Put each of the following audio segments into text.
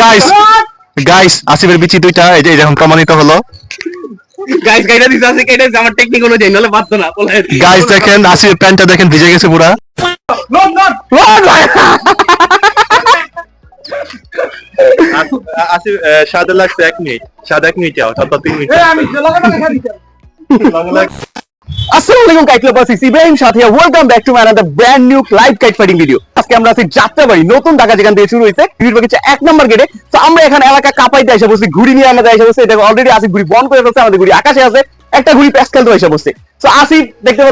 Guys guys আসিফের বিচি দুইটা এই যে এখন প্রমাণিত হলো। গাইস গাইডা দিতে আছে কেটে আমার টেকনিক অনুযায়ী নাহলে বাধ্য না বলে গাইস দেখেন আসিফের প্যান্টটা দেখেন ভিজে গেছে পুরা। নট নট আসিফ সাদে লাগছে এক মিনিট সাদে এক মিনিট যাও তারপর তিন মিনিট আমি দেখা দিতে। আসসালামু আলাইকুম Ibrahim welcome back to my brand new live kite fighting video আজকে আমরা আছি যাত্রাবাড়ি, নতুন ঢাকা যেখান থেকে শুরু হয়েছে এক নম্বর গেটে তো আমরা এখানে এলাকা কাপাইতে এসে বসছি, ঘুড়ি নিয়ে আমাদের এসে বসছে এটা অলরেডি আসি, ঘুড়ি বন্ধ করে ফেলছে, আমাদের ঘুড়ি আকাশে আছে, একটা ঘুড়ি প্যাস খেলতে এসে বসছে। তো দেখতে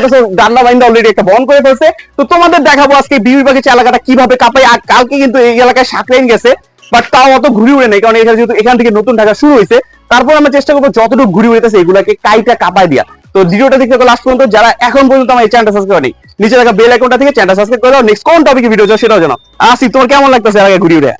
ডান্না বাইন্দা অলরেডি একটা করে ফেলছে। তো তোমাদের দেখাবো আজকে বিউর এলাকাটা কীভাবে কাপাই আর কালকে কিন্তু এই এলাকায় সাকরাইন গেছে বাট তাও অত ঘুরি উড়ে নেই, কারণ এখানে যেহেতু এখান থেকে নতুন ঢাকা শুরু হয়েছে, তারপর আমরা চেষ্টা করব যতটুকু ঘুরি উড়েছে, এগুলাকে কাইটা কাপাই দিয়া। তো ভিডিওটা দেখতে লাস্ট পর্যন্ত। যারা এখন পর্যন্ত আমার এই চ্যানেলটা সাবস্ক্রাইব করেনি নিচে থাকা বেল আইকনটা থেকে চ্যানেলটা সাবস্ক্রাইব করে দাও। নেক্সট কোন টপিকে ভিডিও চাও সেটাও জানাও। আসি তোমার কেমন লাগতেছে এলাকায় ঘুরি উড়ে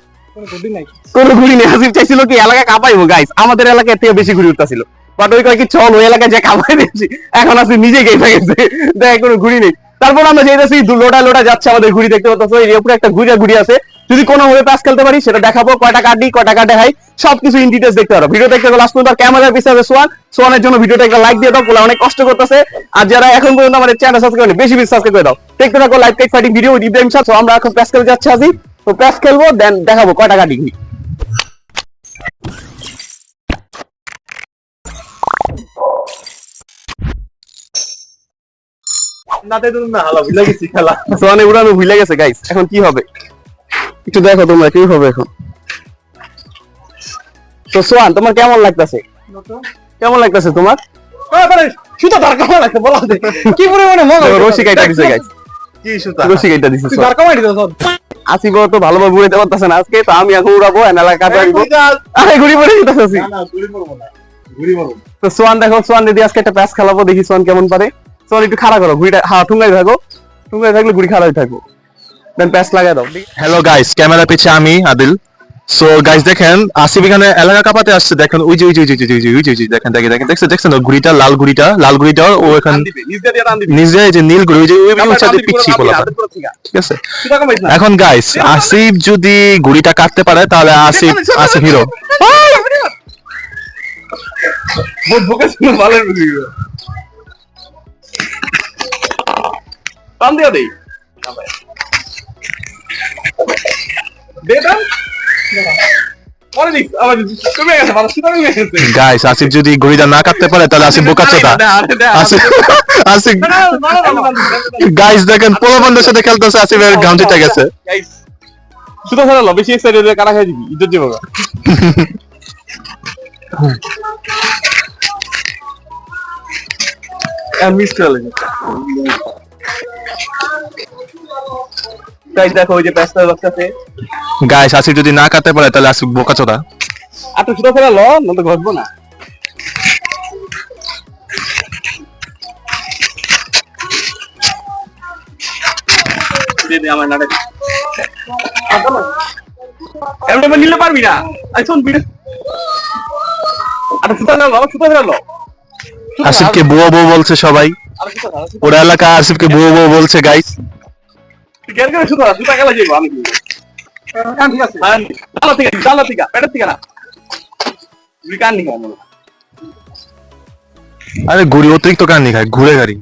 কোনো ঘুরি নেই। আসিফ চাইছিল কি এলাকা কাঁপাইবো? গাইস আমাদের এলাকায় থেকে বেশি ঘুরি উঠতেছিল। বাট ওই কয়েক চল ওই এলাকায় যে কাঁপাই দিয়েছি এখন আসি নিজে গেছে গেছে। দেখ কোনো ঘুরি নেই। তারপর আমরা যেতেছি লোটা লোটা যাচ্ছে আমাদের ঘুরি দেখতে পাচ্ছ। এই উপরে একটা ঘুরিয়া ঘুরি আছে। যদি কোনো ভাবে পাস খেলতে পারি সেটা দেখাবো। কয়টা কাটি কয়টা কাটে হাই সবকিছু ইন ডিটেলস দেখতে পারো। ভিডিও দেখতে লাস্ট পর্যন্ত ক্যামেরার পিছনে সোয়ান। সোয়ানের জন্য ভিডিওটা একটা লাইক দিয়ে দাও বলে অনেক কষ্ট করতেছে। আর যারা এখন পর্যন্ত আমাদের চ্যানেল সাবস্ক্রাইব করেনি বেশি বেশি সাবস্ক্রাইব করে দাও। দেখতে থাকো live take fighting video Ibrahim সাহেব আমরা এখন প্যাস খেলতে যাচ্ছি আজি। তো প্যাস খেলব দেন দেখাবো কয়টা কাটি ঘুরি নাতে তুমি না হালা ভুলে গেছি খেলা। সোয়ানে উড়ানো ভুলে গেছে গাইস এখন কি হবে? একটু দেখো তোমরা কি হবে এখন। তো সোয়ান তোমার কেমন লাগতেছে? কেমন লাগতেছে তোমার? সুতা তার কেমন লাগছে বলা কি পরিমাণে মজা রশি কাইটা দিছে গাইস কি সুতা? রশি কাইটা দিছে তার কামাই দিতে আসিব তো ভালোভাবে উড়াইতে পারতেছে না আজকে তো আমি এখন উড়াবো এনালা কাটা আনব আরে ঘুরি পড়ে না ঘুরি না ঘুরি তো সোয়ান দেখো সোয়ান দিদি আজকে একটা প্যাস খেলাবো দেখি সোয়ান কেমন পারে। সোয়ান একটু খাড়া করো ঘুড়িটা হ্যাঁ ঠুঙ্গাই থাকো। ঠুঙ্গাই থাকলে ঘুড়ি খাড়াই থাকো। দেন প্যাস লাগাই দাও হ্যালো গাইস ক্যামেরা পিছে আমি আদিল সো গাইস দেখেন আসিফ এখানে এলাকা কাপাতে আসছে। দেখেন ওই যে ওই যে ওই যে ওই যে ওই যে ওই যে দেখেন দেখেন দেখেন দেখছেন দেখছেন? ঘুড়িটা লাল ঘুড়িটা লাল ঘুড়িটা ও এখানে নিজ দিয়ে যে নীল ঘুড়ি ওই যে ওই উচ্চাতে পিচ্ছি বলা ঠিকা। আছে? এখন গাইস আসিফ যদি ঘুড়িটা কাটতে পারে তাহলে আসিফ আসিফ হিরো ভালো গাইস আসিফ যদি ঘুড়িটা না কাটতে পারে তাহলে আসিফ বোকাচোদা আসিফ আসিফ গাইস দেখেন পোলো সাথে খেলতেছে আসিফের জিতে গেছে সুতা ছাড়া লো বেশি এক্সাইটেড হয়ে কারা খাই দিবি ইজ্জত গা। মিস করে দেখো ওই যে প্যাসটা বাচ্চাতে গাইস আসিফ যদি না কাটতে পারে তাহলে আসিফ বোকাচোদা সুতো ফেলা ল না তো ঘটবো না। আমার এমনি নিলে পারবি আই শোন লো লো আসিফকে বুয়ো বউ বলছে সবাই। না ওরা এলাকা আসিফকে বুয়ো বউ বলছে গাইস কেন কেন সুতা সুতা গেলা যাইবো আমি। কি কান ঠিক আছে। জালা থেকে জালা থেকে পেটের থেকে না। তুই কান নিকা মনে আরে ঘুড়ি অতিরিক্ত কান্নি খায় ঘুরে গাড়ি।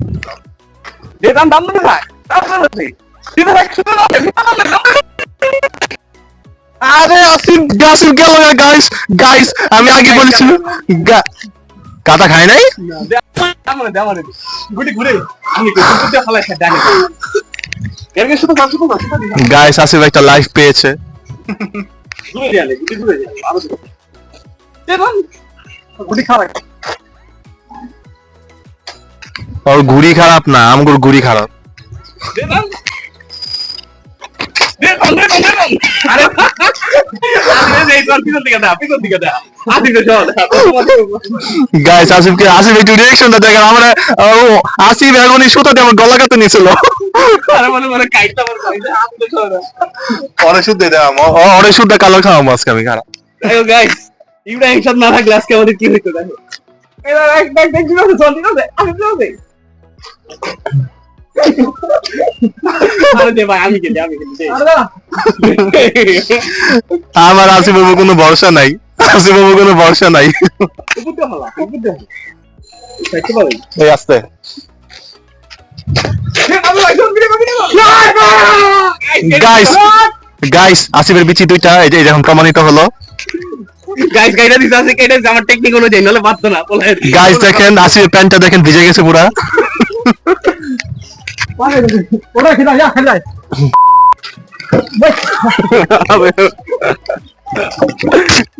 দে দাম দাম না থাক দাম না থাক দিতে থাক আরে আসিফ আসিফ গেল গাইস গাইস আমি আগে বলেছিল কাটা খায় নাই? দাম দে আমার গুটি ঘুরে। আমি গাইস আসিফ একটা লাইফ পেয়েছে। ওর ঘুড়ি খারাপ না আমগুর ঘুড়ি খারাপ। গাইস আসিফকে আসিফ একটু রিয়েকশনটা দেখেন আমরা আসিফ এখনই সুতা দিয়ে আমার গলা কাটতে নিছিল আমার কাইটা আদি অনেক শুদ্ধ দাম অনেক শুদ্ধ কালো খাওয়া আজকে আমি খারাপ গাইস ইব্রাহিম সাদ না থাকলে আজকে আমাদের কি হইতো দেখো। এরা এক ব্যাগ ব্যাগ দিবে চল দিবে আমি দিবে আরে দে ভাই আমি খেলি আমি খেলি দে। আমার আসিফ বাবু কোনো ভরসা নাই। আসিফ বাবু কোনো ভরসা নাই। আসতে। গাইস গাইস আসিফের বিচি দুইটা এই যে এখন প্রমাণিত হলো। গাইস গাইডা দিতে আছে কেটে দিছে, আমার টেকনিক অনুযায়ী নাহলে পারতো না গাইস দেখেন আসিফের প্যান্টটা দেখেন ভিজে গেছে পুরা। খেলা খেলা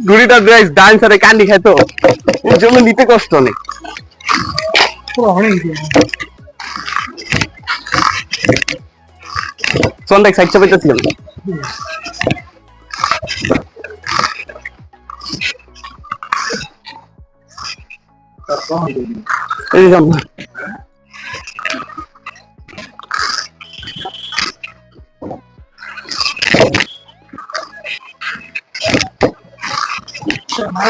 ঘুড়িটা গাইস ডান সাইডে কান্দি খায় তো এর জন্য নিতে কষ্ট অনেক পুরো অনেক। সন্ধ্যায় সাইড চাপাইতে ছিল এই যে সামনে। আমার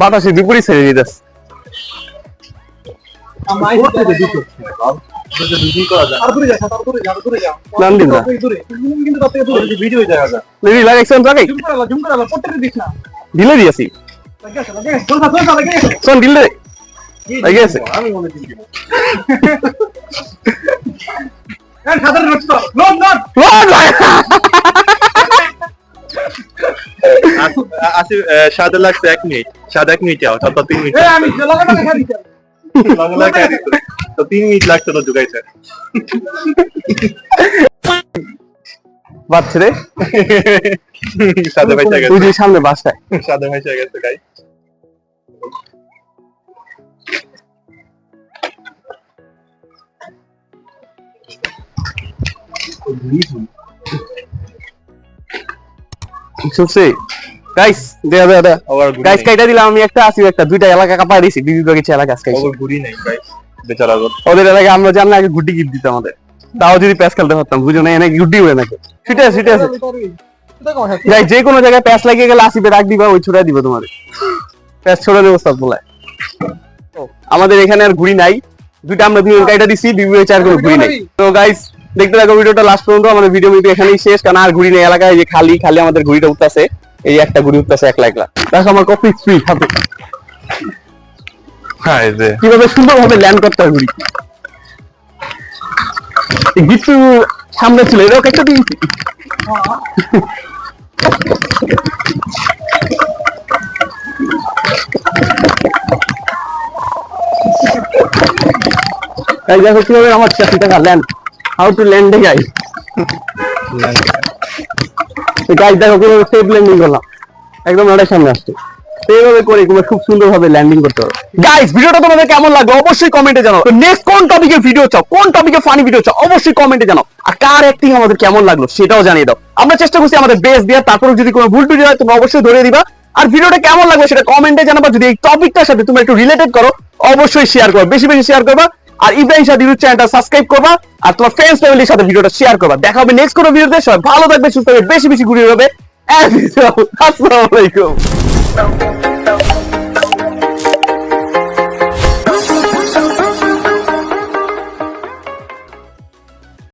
বাতাসে বিপরীত ছেড়ে দিতেছে। দিলে দিয়েছি লাগে আছে লাগে চল চল চল লাগে শোন দিলে লাগে আছে। আমি মনে দিই এন্ড খাদার রোড আসিফ সাদে লাগছে এক মিনিট। সাত এক মিনিট যাও তারপর তিন মিনিট আমি তো তিন মিনিট লাগছে তো ঢুকাইছে বাচ্চা রে। সাদে ভাই ওই গেছে যে সামনে বাসটায় সাদে ভাই গেছে গাই শুনছি? গাইস দেয়া দেয়া আবার গাইস কাইটা দিলাম আমি একটা আসি একটা। দুইটা এলাকা কাপা দিছি দিদি তো কিছু এলাকা আজকে ঘুরি নাই গাই বেচারা ওদের এলাকায় আমরা জানলে আগে গুড্ডি গিফট দিত আমাদের তাও যদি প্যাস খেলতে পারতাম বুঝো না এনে গুড্ডি উড়ে নাকি। সেটা আছে সেটা আছে গাইস যে কোনো জায়গায় প্যাস লাগিয়ে গেলে আসিবে রাখ দিবা ওই ছুড়া দিব তোমার। প্যাস ছোড়া দেবো সব বলায় আমাদের এখানে আর ঘুড়ি নাই। দুইটা আমরা দুই কাইটা দিছি বিবিএ চার কোনো ঘুড়ি নাই। তো গাইস দেখতে থাকো ভিডিওটা লাস্ট পর্যন্ত। আমাদের ভিডিও মিডিও এখানেই শেষ কারণ আর ঘুড়ি নেই। এলাকায় যে খালি খালি আমাদের ঘুড়িটা উঠতেছে। এই একটা ঘুড়ি উঠতেছে একলা একলা দেখো আমার কপি স্পিড হাতে হ্যাঁ যে কীভাবে সুন্দর ভাবে ল্যান্ড করতে হয় ঘুড়ি গিট্টু সামনে ছিল এরকম একটা দিয়েছি। এই দেখো কীভাবে আমার চাকরি টাকা ল্যান্ড হাউ টু ল্যান্ডে গাই গাইজ দেখো কীভাবে সেফ ল্যান্ডিং করলাম। একদম ওটার সামনে আসছে। করে তোমরা খুব সুন্দর ভাবে ল্যান্ডিং করতে পারো গাইস ভিডিওটা তোমাদের কেমন লাগল অবশ্যই কমেন্টে জানাও। নেক্সট কোন টপিকের ভিডিও চাও? কোন টপিকে ফানি ভিডিও চাও? অবশ্যই কমেন্টে জানাও। আর কার অ্যাক্টিং আমাদের কেমন লাগল সেটাও জানিয়ে দাও। আমরা চেষ্টা করছি আমাদের বেস্ট দেওয়ার তারপরে যদি কোনো ভুল টুটি হয়, তোমরা অবশ্যই ধরে দিবা। আর ভিডিওটা কেমন লাগল সেটা কমেন্টে জানাবা। যদি এই টপিকটার সাথে তুমি একটু রিলেটেড করো, অবশ্যই শেয়ার করো। বেশি বেশি শেয়ার করবা। আর ইব্রাহিম সাদ ইউটিউব চ্যানেলটা সাবস্ক্রাইব করবা আর তোমার ফ্রেন্ডস ফ্যামিলির সাথে ভিডিওটা শেয়ার করবা। দেখা হবে নেক্সট কোনো ভিডিওতে। সবাই ভালো থাকবে, সুস্থ থাকবে, বেশি বেশি ঘুরে হবে আসসালামু আলাইকুম